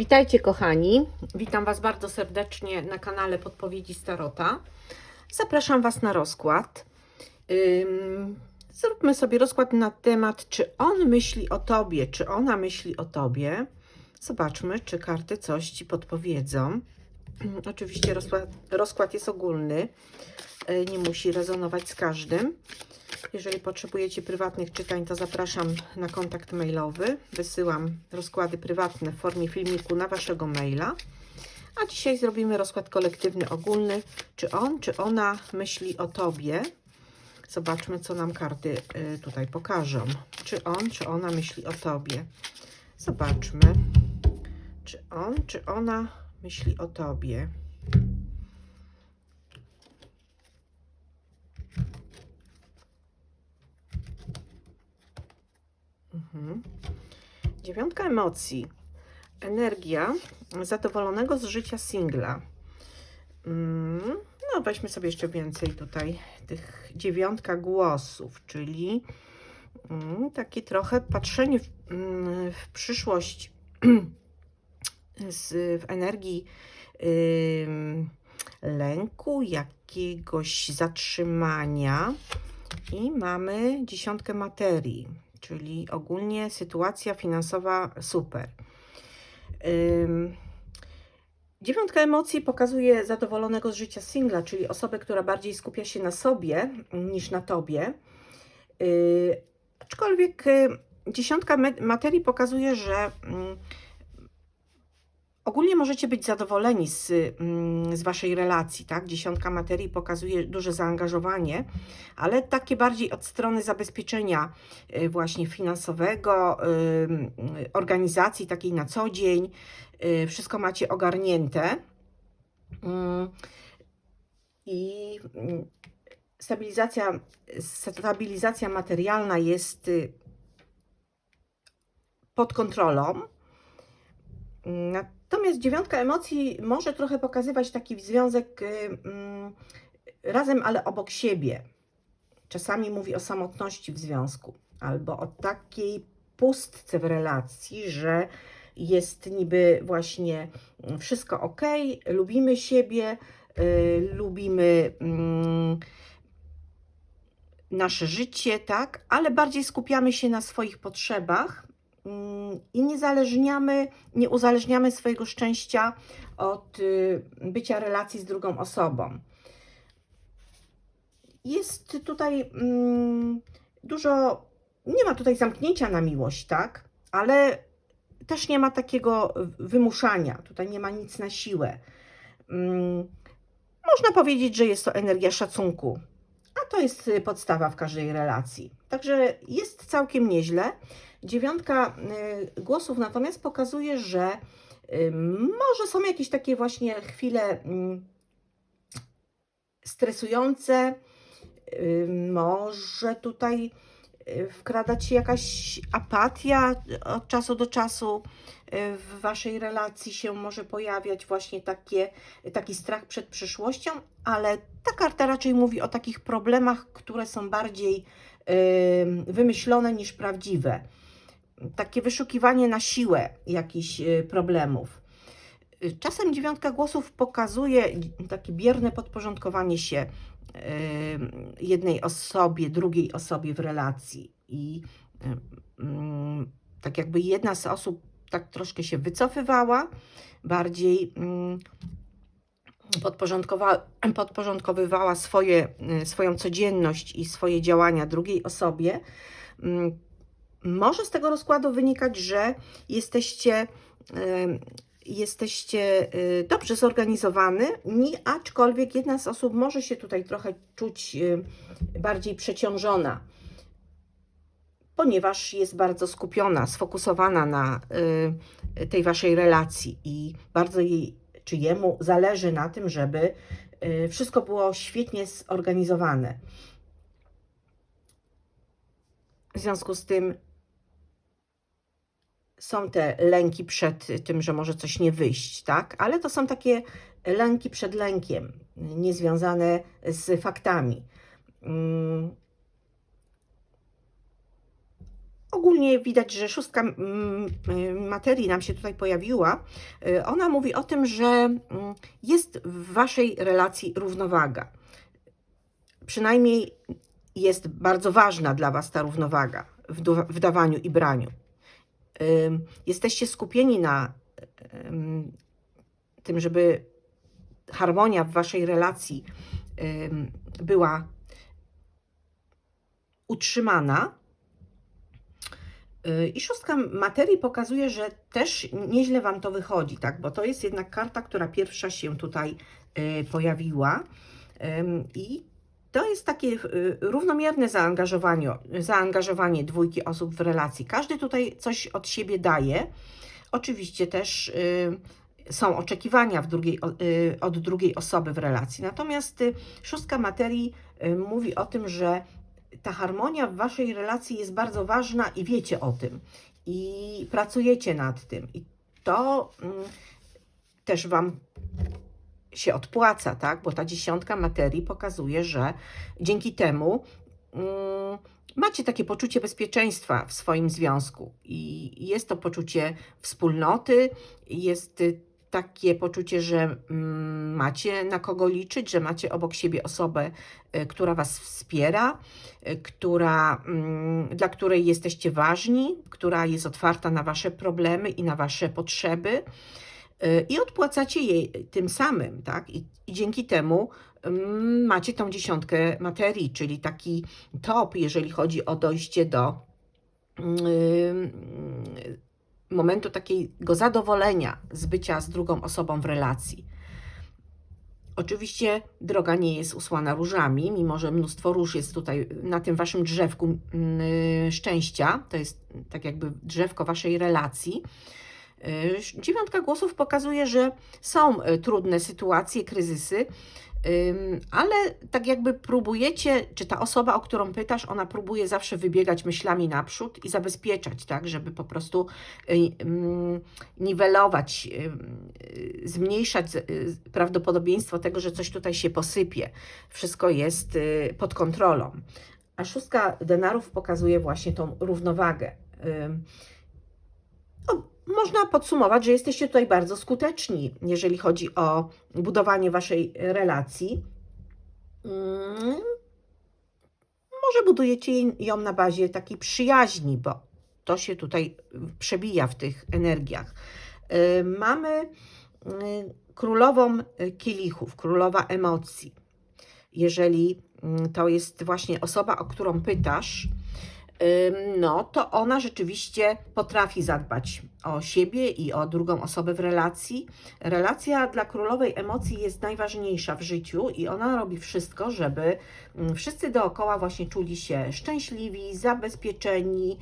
Witajcie kochani, witam Was bardzo serdecznie na kanale Podpowiedzi Starota. Zapraszam Was na rozkład. Zróbmy sobie rozkład na temat, czy on myśli o Tobie, czy ona myśli o Tobie. Zobaczmy, czy karty coś Ci podpowiedzą. Oczywiście rozkład, rozkład jest ogólny, y, nie musi rezonować z każdym. Jeżeli potrzebujecie prywatnych czytań, to zapraszam na kontakt mailowy. Wysyłam rozkłady prywatne w formie filmiku na Waszego maila. A dzisiaj zrobimy rozkład kolektywny ogólny. Czy on, czy ona myśli o Tobie? Zobaczmy, co nam karty y, tutaj pokażą. Czy on, czy ona myśli o Tobie? Zobaczmy. Czy on, czy ona myśli o Tobie? Mhm. Dziewiątka emocji. Energia zadowolonego z życia singla. Mm, No, weźmy sobie jeszcze więcej tutaj tych dziewiątka głosów, czyli mm, takie trochę patrzenie w, mm, w przyszłość z, w energii lęku, jakiegoś zatrzymania. I mamy dziesiątkę materii, czyli ogólnie sytuacja finansowa super. Ym, Dziewiątka emocji pokazuje zadowolonego z życia singla, czyli osobę, która bardziej skupia się na sobie niż na tobie. Yy, aczkolwiek y, dziesiątka materii pokazuje, że mm, ogólnie możecie być zadowoleni z, mm, z waszej relacji, tak? Dziesiątka materii pokazuje duże zaangażowanie, ale takie bardziej od strony zabezpieczenia y, właśnie finansowego, y, organizacji takiej na co dzień. Y, Wszystko macie ogarnięte. Mm, I mm, stabilizacja, stabilizacja materialna jest pod kontrolą. Natomiast dziewiątka emocji może trochę pokazywać taki związek y, mm, razem, ale obok siebie. Czasami mówi o samotności w związku, albo o takiej pustce w relacji, że jest niby właśnie mm, wszystko ok, lubimy siebie, y, lubimy mm, nasze życie, tak, ale bardziej skupiamy się na swoich potrzebach mm, i nie zależniamy, nie uzależniamy swojego szczęścia od y, bycia relacji z drugą osobą. Jest tutaj mm, dużo, nie ma tutaj zamknięcia na miłość, tak, ale też nie ma takiego wymuszania, tutaj nie ma nic na siłę. Mm, Można powiedzieć, że jest to energia szacunku, a to jest podstawa w każdej relacji. Także jest całkiem nieźle. Dziewiątka y, głosów natomiast pokazuje, że y, może są jakieś takie właśnie chwile mm, stresujące, y, może tutaj wkradać się jakaś apatia od czasu do czasu w waszej relacji się może pojawiać właśnie takie, taki strach przed przyszłością, ale ta karta raczej mówi o takich problemach, które są bardziej wymyślone niż prawdziwe. Takie wyszukiwanie na siłę jakichś y, problemów. Y, Czasem dziewiątka głosów pokazuje takie bierne podporządkowanie się y, jednej osobie, drugiej osobie w relacji. I mm, tak jakby jedna z osób tak troszkę się wycofywała, bardziej mm, podporządkowa- podporządkowywała swoje, swoją codzienność i swoje działania drugiej osobie. Może z tego rozkładu wynikać, że jesteście jesteście y, dobrze zorganizowany, ni- aczkolwiek jedna z osób może się tutaj trochę czuć y, bardziej przeciążona, ponieważ jest bardzo skupiona, sfokusowana na y, tej waszej relacji i bardzo jej czy jemu zależy na tym, żeby wszystko było świetnie zorganizowane. W związku z tym są te lęki przed tym, że może coś nie wyjść, tak? Ale to są takie lęki przed lękiem, niezwiązane z faktami. Mm, ogólnie widać, że szóstka mm, materii nam się tutaj pojawiła. Y, Ona mówi o tym, że mm, jest w waszej relacji równowaga. Przynajmniej jest bardzo ważna dla was ta równowaga w, w dawaniu i braniu. Jesteście skupieni na ym, tym, żeby harmonia w waszej relacji była utrzymana. Y, I szóstka materii pokazuje, że też nieźle Wam to wychodzi, tak? Bo to jest jednak karta, która pierwsza się tutaj y, pojawiła. I to jest takie y, równomierne zaangażowanie, zaangażowanie dwójki osób w relacji. Każdy tutaj coś od siebie daje. Oczywiście też y, są oczekiwania drugiej, y, od drugiej osoby w relacji. Natomiast szóstka materii mówi o tym, że ta harmonia w waszej relacji jest bardzo ważna i wiecie o tym. I pracujecie nad tym. I to mm, też wam się odpłaca, tak? Bo ta dziesiątka materii pokazuje, że dzięki temu mm, macie takie poczucie bezpieczeństwa w swoim związku. I jest to poczucie wspólnoty, jest takie poczucie, że mm, macie na kogo liczyć, że macie obok siebie osobę, y, która Was wspiera, y, która, mm, dla której jesteście ważni, która jest otwarta na Wasze problemy i na Wasze potrzeby. I odpłacacie jej tym samym, tak? I, i dzięki temu mm, macie tą dziesiątkę materii, czyli taki top, jeżeli chodzi o dojście do mm, momentu takiego zadowolenia z bycia z drugą osobą w relacji. Oczywiście droga nie jest usłana różami, mimo że mnóstwo róż jest tutaj na tym waszym drzewku mm, szczęścia. To jest tak jakby drzewko waszej relacji. Y, Dziewiątka głosów pokazuje, że są y, trudne sytuacje, kryzysy, ale tak jakby próbujecie, czy ta osoba, o którą pytasz, ona próbuje zawsze wybiegać myślami naprzód i zabezpieczać, tak, żeby po prostu y, niwelować, y, zmniejszać y, prawdopodobieństwo tego, że coś tutaj się posypie. Wszystko jest pod kontrolą. A szóstka denarów pokazuje właśnie tą równowagę. No, można podsumować, że jesteście tutaj bardzo skuteczni, jeżeli chodzi o budowanie waszej relacji. Mm, Może budujecie ją na bazie takiej przyjaźni, bo to się tutaj przebija w tych energiach. Y, Mamy y, królową kielichów, królowa emocji. Jeżeli mm, to jest właśnie osoba, o którą pytasz, no to ona rzeczywiście potrafi zadbać o siebie i o drugą osobę w relacji. Relacja dla królowej emocji jest najważniejsza w życiu i ona robi wszystko, żeby mm, wszyscy dookoła właśnie czuli się szczęśliwi, zabezpieczeni,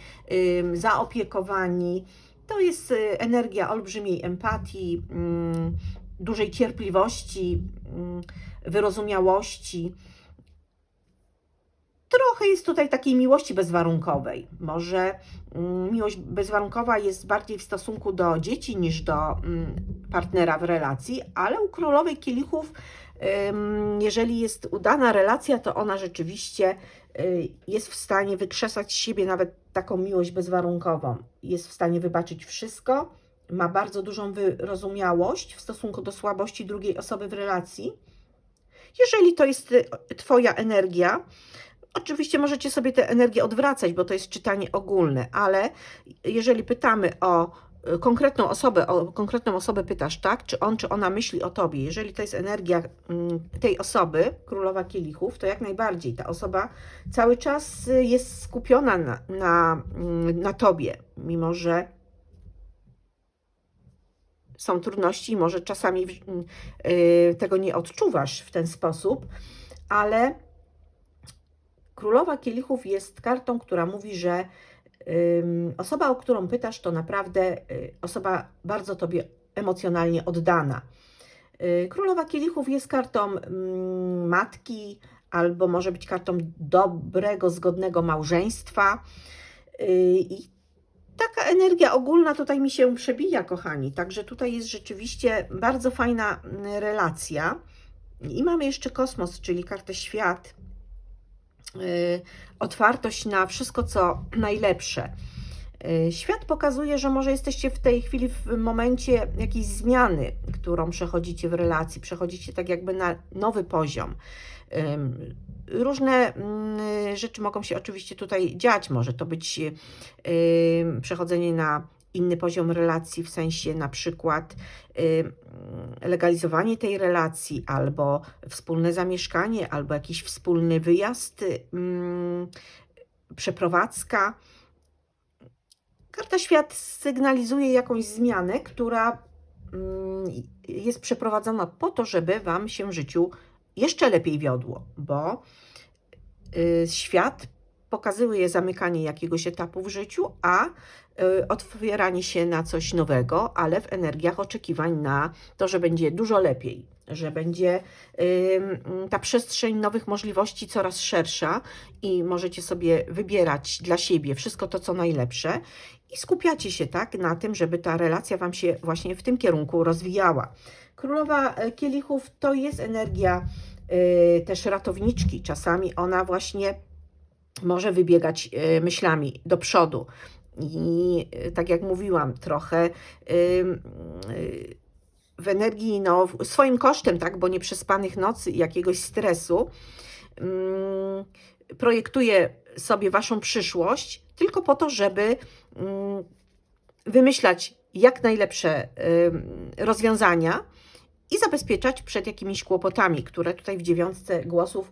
zaopiekowani. To jest y, energia olbrzymiej empatii, mm, dużej cierpliwości, mm, wyrozumiałości. Trochę jest tutaj takiej miłości bezwarunkowej. Może mm, miłość bezwarunkowa jest bardziej w stosunku do dzieci niż do mm, partnera w relacji, ale u królowej kielichów, jeżeli jest udana relacja, to ona rzeczywiście y, jest w stanie wykrzesać z siebie nawet taką miłość bezwarunkową. Jest w stanie wybaczyć wszystko, ma bardzo dużą wyrozumiałość w stosunku do słabości drugiej osoby w relacji. Jeżeli to jest y, Twoja energia, Oczywiście możecie sobie tę energię odwracać, bo to jest czytanie ogólne, ale jeżeli pytamy o y, konkretną osobę, o konkretną osobę pytasz, tak, czy on, czy ona myśli o tobie, jeżeli to jest energia mm, tej osoby, królowa kielichów, to jak najbardziej. Ta osoba cały czas y, jest skupiona na, na, mm, na tobie, mimo że są trudności, może czasami y, tego nie odczuwasz w ten sposób, ale Królowa Kielichów jest kartą, która mówi, że osoba, o którą pytasz, to naprawdę y, osoba bardzo tobie emocjonalnie oddana. Y, Królowa Kielichów jest kartą matki, albo może być kartą dobrego, zgodnego małżeństwa. Y, I taka energia ogólna tutaj mi się przebija, kochani. Także tutaj jest rzeczywiście bardzo fajna mm, relacja. I mamy jeszcze kosmos, czyli kartę świat otwartość na wszystko, co najlepsze. Y, Świat pokazuje, że może jesteście w tej chwili w momencie jakiejś zmiany, którą przechodzicie w relacji, przechodzicie tak jakby na nowy poziom. Różne mm, rzeczy mogą się oczywiście tutaj dziać. Może to być ym, przechodzenie na inny poziom relacji, w sensie na przykład ym, legalizowanie tej relacji, albo wspólne zamieszkanie, albo jakiś wspólny wyjazd, ym, przeprowadzka. Karta Świat sygnalizuje jakąś zmianę, która mm, jest przeprowadzona po to, żeby Wam się w życiu jeszcze lepiej wiodło, bo y, świat pokazuje zamykanie jakiegoś etapu w życiu, a y, otwieranie się na coś nowego, ale w energiach oczekiwań na to, że będzie dużo lepiej, że będzie ta przestrzeń nowych możliwości coraz szersza i możecie sobie wybierać dla siebie wszystko to, co najlepsze i skupiacie się tak na tym, żeby ta relacja Wam się właśnie w tym kierunku rozwijała. Królowa e, kielichów to jest energia y, też ratowniczki. Czasami ona właśnie może wybiegać y, myślami do przodu. I y, tak jak mówiłam, trochę y, w energii, no, swoim kosztem, tak, bo nieprzespanych nocy i jakiegoś stresu, mm, projektuje sobie waszą przyszłość tylko po to, żeby mm, wymyślać jak najlepsze rozwiązania i zabezpieczać przed jakimiś kłopotami, które tutaj w dziewiątce głosów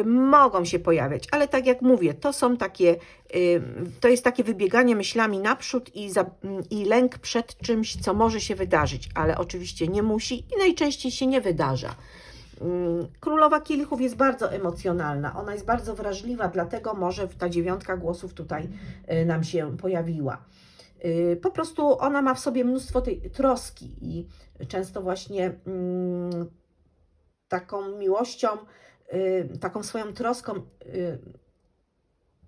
y, mogą się pojawiać. Ale tak jak mówię, to są takie, y, to jest takie wybieganie myślami naprzód i, za, i lęk przed czymś, co może się wydarzyć, ale oczywiście nie musi i najczęściej się nie wydarza. Mm, Królowa Kielichów jest bardzo emocjonalna, ona jest bardzo wrażliwa, dlatego może ta dziewiątka głosów tutaj y, nam się pojawiła. Po prostu ona ma w sobie mnóstwo tej troski i często właśnie mm, taką miłością, y, taką swoją troską y,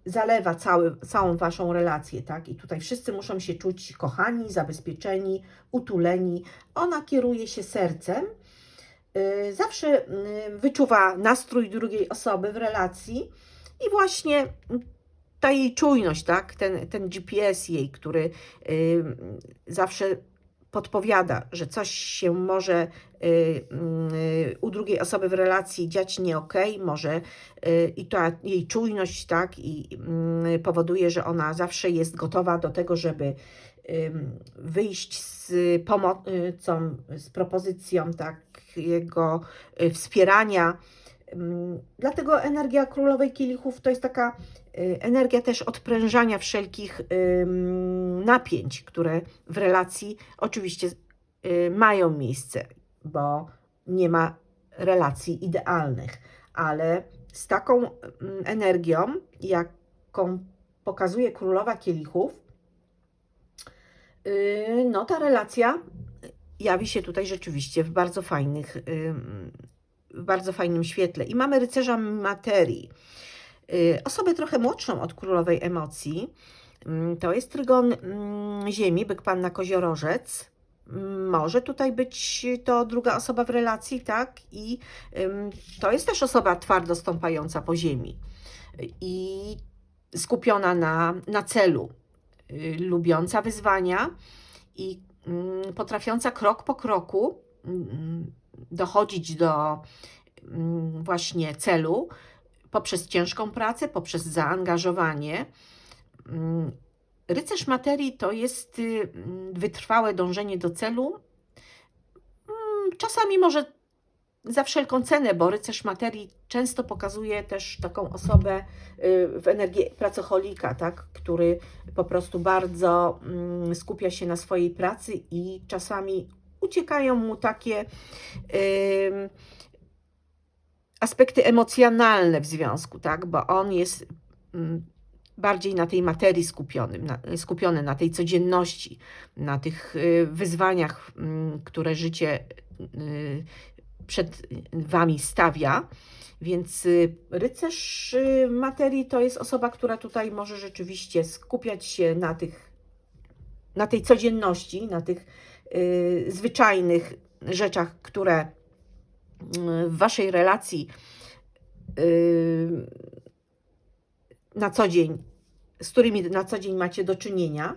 zalewa cały, całą waszą relację, tak? I tutaj wszyscy muszą się czuć kochani, zabezpieczeni, utuleni. Ona kieruje się sercem, y, zawsze wyczuwa nastrój drugiej osoby w relacji i właśnie ta jej czujność, tak? Ten, ten GPS jej, który zawsze podpowiada, że coś się może y, y, u drugiej osoby w relacji dziać nie okej, może y, i ta jej czujność, tak, i powoduje, że ona zawsze jest gotowa do tego, żeby wyjść z pomocą, z propozycją takiego wspierania. Dlatego energia królowej kielichów to jest taka energia też odprężania wszelkich napięć, które w relacji oczywiście y, mają miejsce, bo nie ma relacji idealnych, ale z taką energią, jaką pokazuje królowa kielichów, y, no ta relacja jawi się tutaj rzeczywiście w bardzo fajnych, w bardzo fajnym świetle. I mamy rycerza materii. Y, Osobę trochę młodszą od królowej emocji. Mm, To jest trygon mm, ziemi, byk panna koziorożec. Mm, Może tutaj być to druga osoba w relacji, tak? I to jest też osoba twardo stąpająca po ziemi i skupiona na, na celu, y, lubiąca wyzwania i potrafiąca krok po kroku dochodzić do właśnie celu poprzez ciężką pracę, poprzez zaangażowanie. Mm, Rycerz materii to jest y, wytrwałe dążenie do celu. Mm, Czasami może za wszelką cenę, bo rycerz materii często pokazuje też taką osobę y, w energii pracocholika, tak? który po prostu bardzo mm, skupia się na swojej pracy i czasami uciekają mu takie ym, aspekty emocjonalne w związku, tak? bo on jest mm, bardziej na tej materii skupiony, na, skupiony, na tej codzienności, na tych y, wyzwaniach, mm, które życie y, przed Wami stawia. Więc y, rycerz materii to jest osoba, która tutaj może rzeczywiście skupiać się na tych, na tej codzienności, na tych zwyczajnych rzeczach, które w Waszej relacji y, na co dzień z którymi na co dzień macie do czynienia.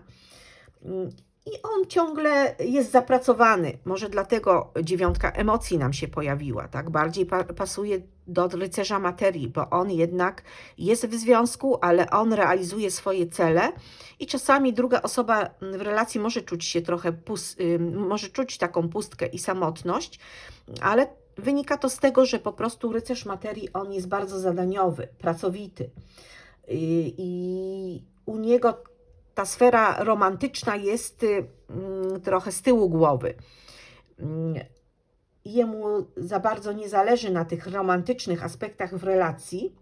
I on ciągle jest zapracowany. Może dlatego dziewiątka emocji nam się pojawiła, tak? Bardziej pa pasuje do rycerza materii, bo on jednak jest w związku, ale on realizuje swoje cele i czasami druga osoba w relacji może czuć się trochę, ym, może czuć taką pustkę i samotność, ale wynika to z tego, że po prostu rycerz materii, on jest bardzo zadaniowy, pracowity i, u niego ta sfera romantyczna jest y, mm, trochę z tyłu głowy. Mm, Jemu za bardzo nie zależy na tych romantycznych aspektach w relacji,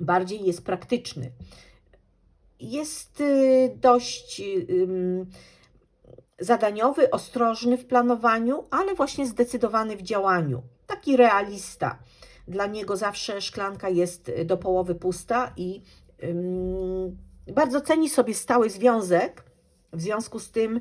bardziej jest praktyczny. Jest y, dość y, ym, zadaniowy, ostrożny w planowaniu, ale właśnie zdecydowany w działaniu. Taki realista. Dla niego zawsze szklanka jest y, do połowy pusta i ym, bardzo ceni sobie stały związek. W związku z tym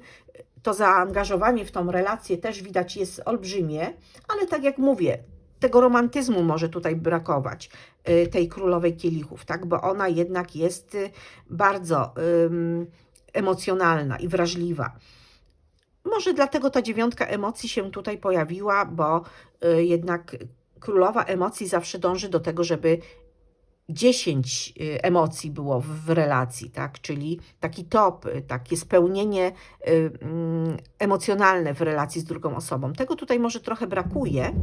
to zaangażowanie w tą relację też widać jest olbrzymie, ale tak jak mówię, tego romantyzmu może tutaj brakować, y, tej królowej kielichów, tak? Bo ona jednak jest y, bardzo emocjonalna i wrażliwa. Może dlatego ta dziewiątka emocji się tutaj pojawiła, bo y, jednak królowa emocji zawsze dąży do tego, żeby 10 y, emocji było w, relacji, tak? Czyli taki top, y, takie spełnienie mm, emocjonalne w relacji z drugą osobą. Tego tutaj może trochę brakuje.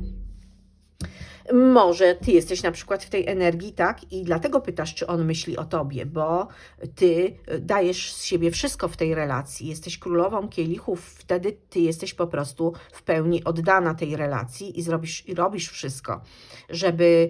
Może ty jesteś na przykład w tej energii, tak? I dlatego pytasz, czy on myśli o tobie, bo ty dajesz z siebie wszystko w tej relacji. Jesteś królową kielichów, wtedy ty jesteś po prostu w pełni oddana tej relacji i zrobisz i robisz wszystko, żeby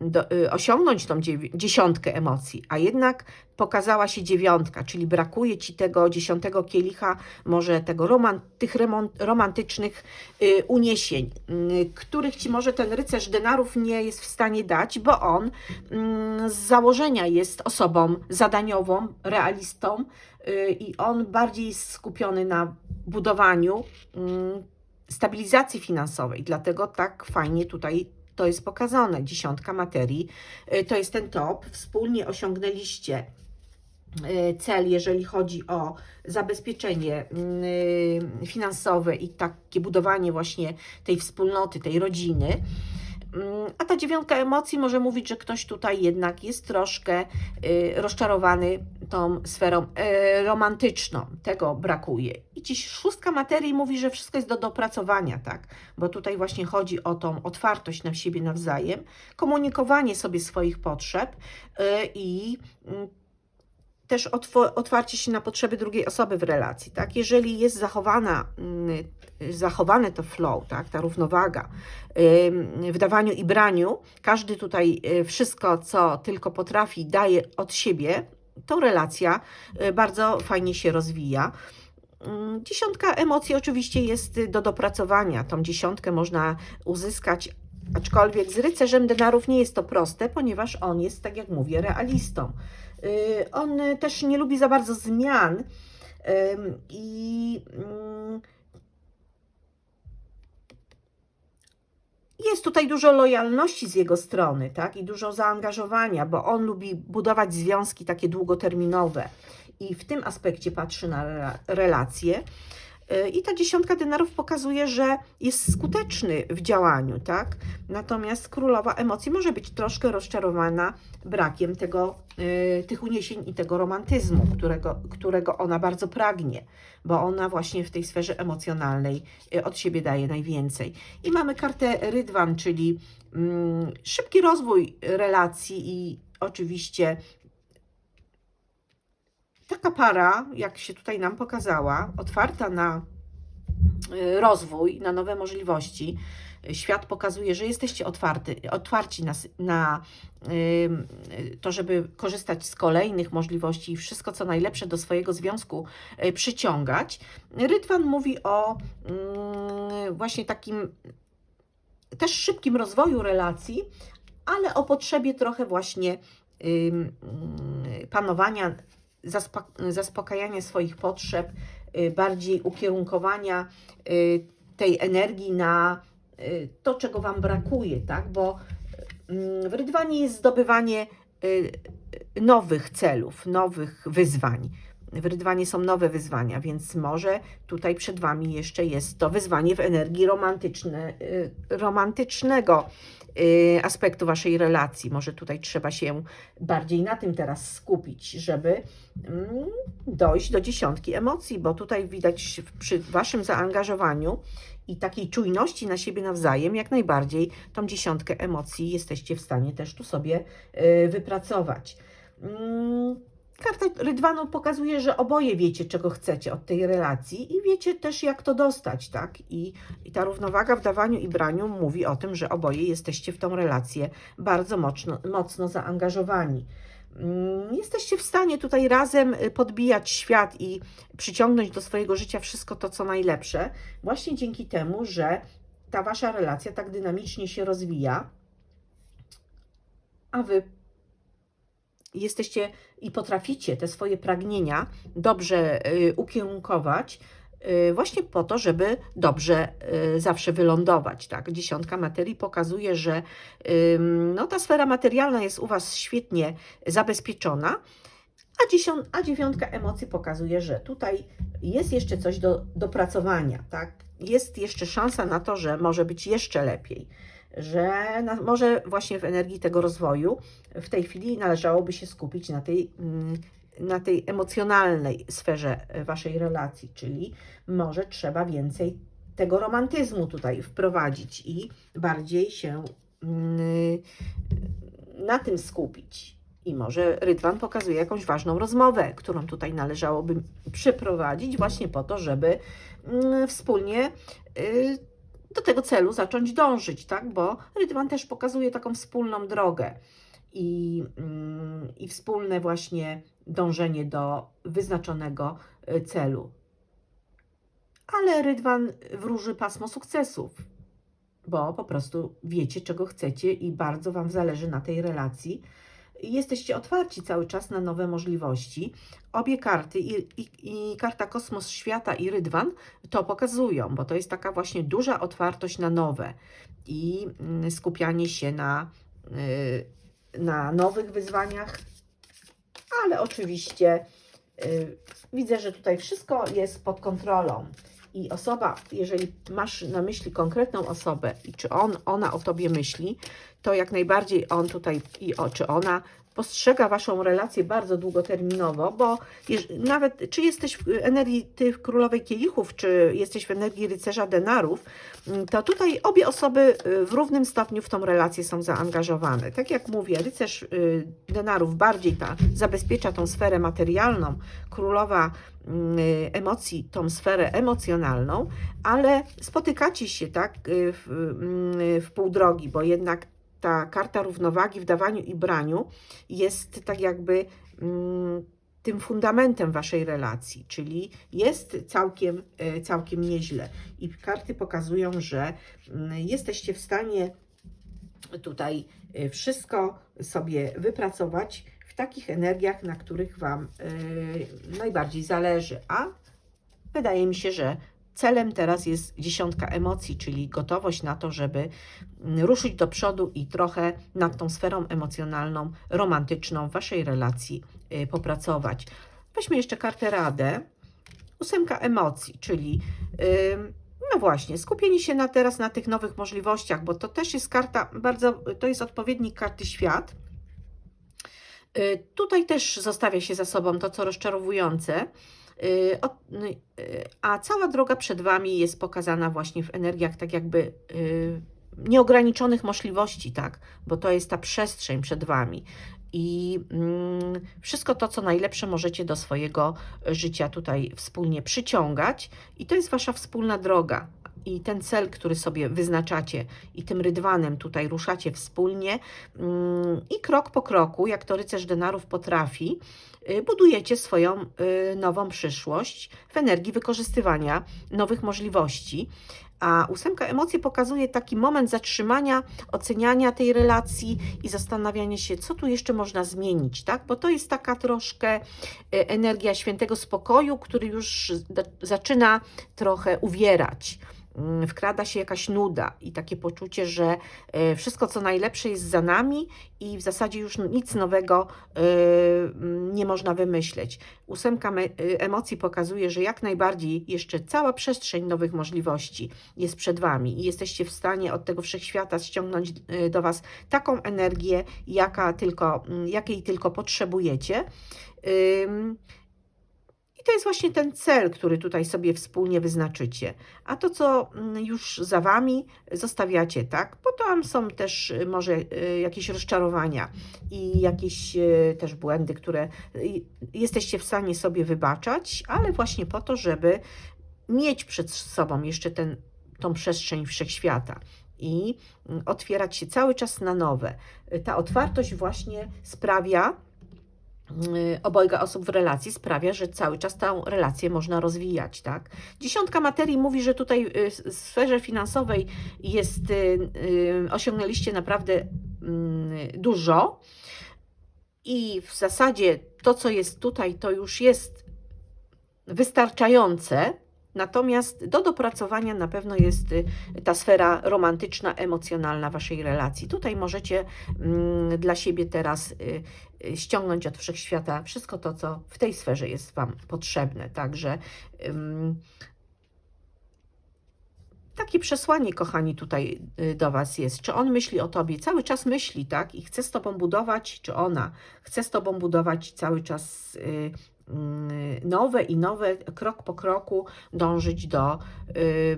do, y, osiągnąć tą dziesiątkę emocji, a jednak pokazała się dziewiątka, czyli brakuje ci tego dziesiątego kielicha, może tego roman, tych romantycznych y, uniesień, y, których ci może ten rycerz denarów nie jest w stanie dać, bo on mm, z założenia jest osobą zadaniową, realistą y, i on bardziej skupiony na budowaniu mm, stabilizacji finansowej, dlatego tak fajnie tutaj to jest pokazane. Dziesiątka materii y, to jest ten top. Wspólnie osiągnęliście y, cel, jeżeli chodzi o zabezpieczenie y, finansowe i takie budowanie właśnie tej wspólnoty, tej rodziny. Mm, A ta dziewiątka emocji może mówić, że ktoś tutaj jednak jest troszkę y, rozczarowany tą sferą y, romantyczną. Tego brakuje. I dziś szóstka materii mówi, że wszystko jest do dopracowania, tak? Bo tutaj właśnie chodzi o tą otwartość na siebie nawzajem, komunikowanie sobie swoich potrzeb y, i mm, też otwarcie się na potrzeby drugiej osoby w relacji, tak? Jeżeli jest zachowana, mm, zachowane to flow, tak? Ta równowaga w dawaniu i braniu, każdy tutaj y, wszystko, co tylko potrafi, daje od siebie, to relacja y, bardzo fajnie się rozwija. Ym, Dziesiątka emocji oczywiście jest do dopracowania. Tą dziesiątkę można uzyskać, aczkolwiek z rycerzem denarów nie jest to proste, ponieważ on jest, tak jak mówię, realistą. Y, On też nie lubi za bardzo zmian i mm, jest tutaj dużo lojalności z jego strony, tak? I dużo zaangażowania, bo on lubi budować związki takie długoterminowe i w tym aspekcie patrzy na rela- relacje. Y, I ta dziesiątka denarów pokazuje, że jest skuteczny w działaniu, tak? Natomiast królowa emocji może być troszkę rozczarowana brakiem tego, y, tych uniesień i tego romantyzmu, którego, którego ona bardzo pragnie, bo ona właśnie w tej sferze emocjonalnej y, od siebie daje najwięcej. I mamy kartę Rydwan, czyli mm, szybki rozwój relacji i oczywiście taka para, jak się tutaj nam pokazała, otwarta na y, rozwój, na nowe możliwości. Świat pokazuje, że jesteście otwarty, otwarci na, na to, żeby korzystać z kolejnych możliwości i wszystko, co najlepsze do swojego związku y, przyciągać. Rydwan mówi o mm, właśnie takim też szybkim rozwoju relacji, ale o potrzebie trochę właśnie mm, panowania, zaspokajania swoich potrzeb, y, bardziej ukierunkowania y, tej energii na y, to, czego Wam brakuje, tak? Bo mm, w rydwanie jest zdobywanie nowych celów, nowych wyzwań. W Rydwanie są nowe wyzwania, więc może tutaj przed Wami jeszcze jest to wyzwanie w energii romantyczne, romantycznego aspektu Waszej relacji. Może tutaj trzeba się bardziej na tym teraz skupić, żeby mm, dojść do dziesiątki emocji, bo tutaj widać przy Waszym zaangażowaniu i takiej czujności na siebie nawzajem, jak najbardziej tą dziesiątkę emocji jesteście w stanie też tu sobie y, wypracować. Karta Rydwanu pokazuje, że oboje wiecie, czego chcecie od tej relacji i wiecie też, jak to dostać, tak? I, I ta równowaga w dawaniu i braniu mówi o tym, że oboje jesteście w tą relację bardzo mocno, mocno zaangażowani. Mm, Jesteście w stanie tutaj razem y, podbijać świat i przyciągnąć do swojego życia wszystko to, co najlepsze, właśnie dzięki temu, że ta wasza relacja tak dynamicznie się rozwija, a wy jesteście i potraficie te swoje pragnienia dobrze y, ukierunkować, y, właśnie po to, żeby dobrze y, zawsze wylądować. Tak? Dziesiątka materii pokazuje, że no, ta sfera materialna jest u Was świetnie zabezpieczona, a, dziesią, a dziewiątka emocji pokazuje, że tutaj jest jeszcze coś do dopracowania. Tak? Jest jeszcze szansa na to, że może być jeszcze lepiej że na, może właśnie w energii tego rozwoju w tej chwili należałoby się skupić na tej, mm, na tej emocjonalnej sferze Waszej relacji, czyli może trzeba więcej tego romantyzmu tutaj wprowadzić i bardziej się mm, na tym skupić. I może Rydwan pokazuje jakąś ważną rozmowę, którą tutaj należałoby przeprowadzić, właśnie po to, żeby mm, wspólnie y, do tego celu zacząć dążyć, tak? Bo Rydwan też pokazuje taką wspólną drogę i, mm, i wspólne właśnie dążenie do wyznaczonego y, celu. Ale Rydwan wróży pasmo sukcesów, bo po prostu wiecie, czego chcecie i bardzo Wam zależy na tej relacji. Jesteście otwarci cały czas na nowe możliwości. Obie karty, i, i, i karta Kosmos Świata i Rydwan, to pokazują, bo to jest taka właśnie duża otwartość na nowe i mm, skupianie się na, y, na nowych wyzwaniach, ale oczywiście y, widzę, że tutaj wszystko jest pod kontrolą. I osoba, jeżeli masz na myśli konkretną osobę i czy on, ona o tobie myśli, to jak najbardziej on tutaj i o, czy ona postrzega Waszą relację bardzo długoterminowo, bo nawet czy jesteś w energii tych królowej kielichów, czy jesteś w energii rycerza denarów, mm, to tutaj obie osoby y, w równym stopniu w tą relację są zaangażowane. Tak jak mówię, rycerz y, denarów bardziej ta, zabezpiecza tą sferę materialną, królowa mm, y, emocji, tą sferę emocjonalną, ale spotykacie się tak w, mm, w pół drogi, bo jednak ta karta równowagi w dawaniu i braniu jest tak jakby mm, tym fundamentem waszej relacji, czyli jest całkiem, e, całkiem nieźle. I karty pokazują, że mm, jesteście w stanie tutaj e, wszystko sobie wypracować w takich energiach, na których Wam e, najbardziej zależy. A wydaje mi się, że Celem teraz jest dziesiątka emocji, czyli gotowość na to, żeby mm, ruszyć do przodu i trochę nad tą sferą emocjonalną, romantyczną Waszej relacji y, popracować. Weźmy jeszcze kartę Radę. Ósemka emocji, czyli no właśnie, skupienie się na teraz na tych nowych możliwościach, bo to też jest karta bardzo, to jest odpowiednik karty świat. Y, tutaj też zostawia się za sobą to, co rozczarowujące a cała droga przed Wami jest pokazana właśnie w energiach tak jakby y, nieograniczonych możliwości, tak? Bo to jest ta przestrzeń przed Wami. I mm, wszystko to, co najlepsze możecie do swojego życia tutaj wspólnie przyciągać, i to jest Wasza wspólna droga i ten cel, który sobie wyznaczacie i tym rydwanem tutaj ruszacie wspólnie mm, i krok po kroku, jak to rycerz denarów potrafi, y, budujecie swoją y, nową przyszłość w energii wykorzystywania nowych możliwości. A ósemka emocji pokazuje taki moment zatrzymania, oceniania tej relacji i zastanawiania się, co tu jeszcze można zmienić, tak? Bo to jest taka troszkę y, energia świętego spokoju, który już zaczyna trochę uwierać wkrada się jakaś nuda i takie poczucie, że e, wszystko co najlepsze jest za nami i w zasadzie już nic nowego e, mm, nie można wymyśleć. Ósemka e, emocji pokazuje, że jak najbardziej jeszcze cała przestrzeń nowych możliwości jest przed Wami i jesteście w stanie od tego wszechświata ściągnąć do Was taką energię, jaka tylko, mm, jakiej tylko potrzebujecie. I to jest właśnie ten cel, który tutaj sobie wspólnie wyznaczycie. A to, co mm, już za Wami zostawiacie, tak? Bo tam są też y, może y, jakieś rozczarowania i jakieś y, też błędy, które jesteście w stanie sobie wybaczać, ale właśnie po to, żeby mieć przed sobą jeszcze ten, tą przestrzeń wszechświata i mm, otwierać się cały czas na nowe. Ta otwartość właśnie sprawia, obojga osób w relacji sprawia, że cały czas tę relację można rozwijać, tak? Dziesiątka materii mówi, że tutaj y, w sferze finansowej jest, y, y, osiągnęliście naprawdę mm, dużo i w zasadzie to, co jest tutaj, to już jest wystarczające, natomiast do dopracowania na pewno jest y, ta sfera romantyczna, emocjonalna waszej relacji. Tutaj możecie mm, dla siebie teraz y, y, ściągnąć od wszechświata wszystko to, co w tej sferze jest wam potrzebne. Także takie przesłanie, kochani, tutaj y, do Was jest. Czy on myśli o Tobie? Cały czas myśli, tak? I chce z Tobą budować, czy ona chce z Tobą budować cały czas y, y, nowe i nowe, krok po kroku dążyć do y,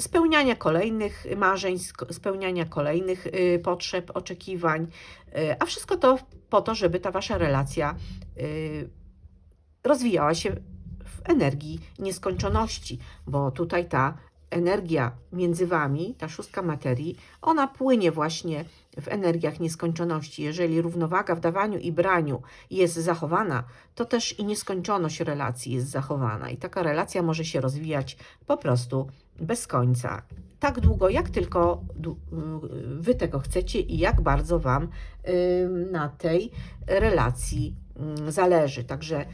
spełniania kolejnych marzeń, spełniania kolejnych potrzeb, oczekiwań, a wszystko to po to, żeby ta Wasza relacja rozwijała się w energii nieskończoności, bo tutaj ta energia między wami, ta szóstka materii, ona płynie właśnie w energiach nieskończoności. Jeżeli równowaga w dawaniu i braniu jest zachowana, to też i nieskończoność relacji jest zachowana. I taka relacja może się rozwijać po prostu bez końca. Tak długo, jak tylko y, wy tego chcecie i jak bardzo wam y, na tej relacji y, zależy. Także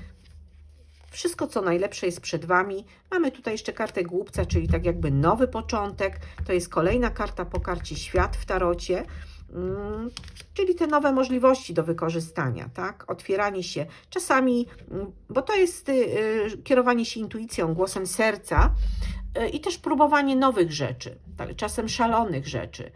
wszystko, co najlepsze jest przed Wami. Mamy tutaj jeszcze kartę głupca, czyli tak jakby nowy początek. To jest kolejna karta po karcie świat w tarocie. Mm, Czyli te nowe możliwości do wykorzystania, tak? Otwieranie się czasami, mm, bo to jest y, y, kierowanie się intuicją, głosem serca y, i też próbowanie nowych rzeczy, tak, czasem szalonych rzeczy.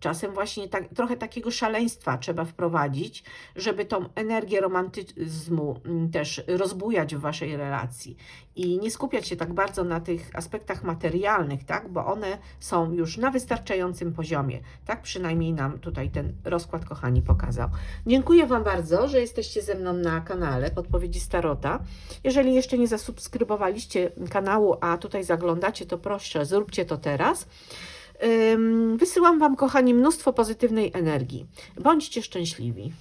Czasem właśnie tak, trochę takiego szaleństwa trzeba wprowadzić, żeby tą energię romantyzmu mm, też rozbujać w waszej relacji i nie skupiać się tak bardzo na tych aspektach materialnych, tak, bo one są już na wystarczającym poziomie. Tak przynajmniej nam tutaj ten rozkład, kochani, pokazał. Dziękuję Wam bardzo, że jesteście ze mną na kanale Podpowiedzi Starota. Jeżeli jeszcze nie zasubskrybowaliście kanału, a tutaj zaglądacie, to proszę, zróbcie to teraz. Wysyłam Wam, kochani, mnóstwo pozytywnej energii. Bądźcie szczęśliwi.